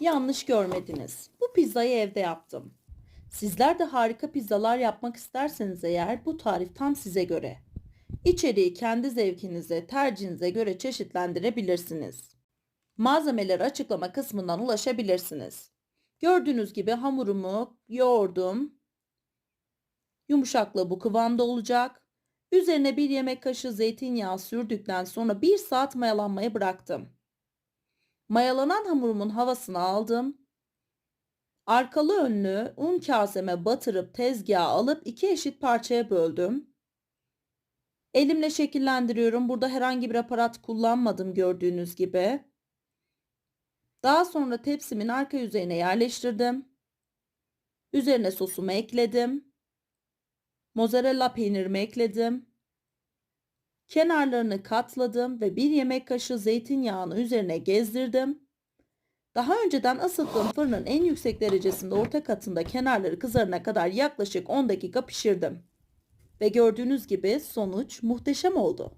Yanlış görmediniz. Bu pizzayı evde yaptım. Sizler de harika pizzalar yapmak isterseniz eğer bu tarif tam size göre. İçeriği kendi zevkinize, tercihinize göre çeşitlendirebilirsiniz. Malzemeleri açıklama kısmından ulaşabilirsiniz. Gördüğünüz gibi hamurumu yoğurdum. Yumuşaklığı bu kıvamda olacak. Üzerine bir yemek kaşığı zeytinyağı sürdükten sonra bir saat mayalanmaya bıraktım. Mayalanan hamurumun havasını aldım. Arkalı önlü un kaseme batırıp tezgaha alıp iki eşit parçaya böldüm. Elimle şekillendiriyorum. Burada herhangi bir aparat kullanmadım gördüğünüz gibi. Daha sonra tepsimin arka yüzeyine yerleştirdim. Üzerine sosumu ekledim. Mozzarella peynirimi ekledim. Kenarlarını katladım ve bir yemek kaşığı zeytinyağını üzerine gezdirdim. Daha önceden ısıttığım fırının en yüksek derecesinde orta katında kenarları kızarana kadar yaklaşık 10 dakika pişirdim. Ve gördüğünüz gibi sonuç muhteşem oldu.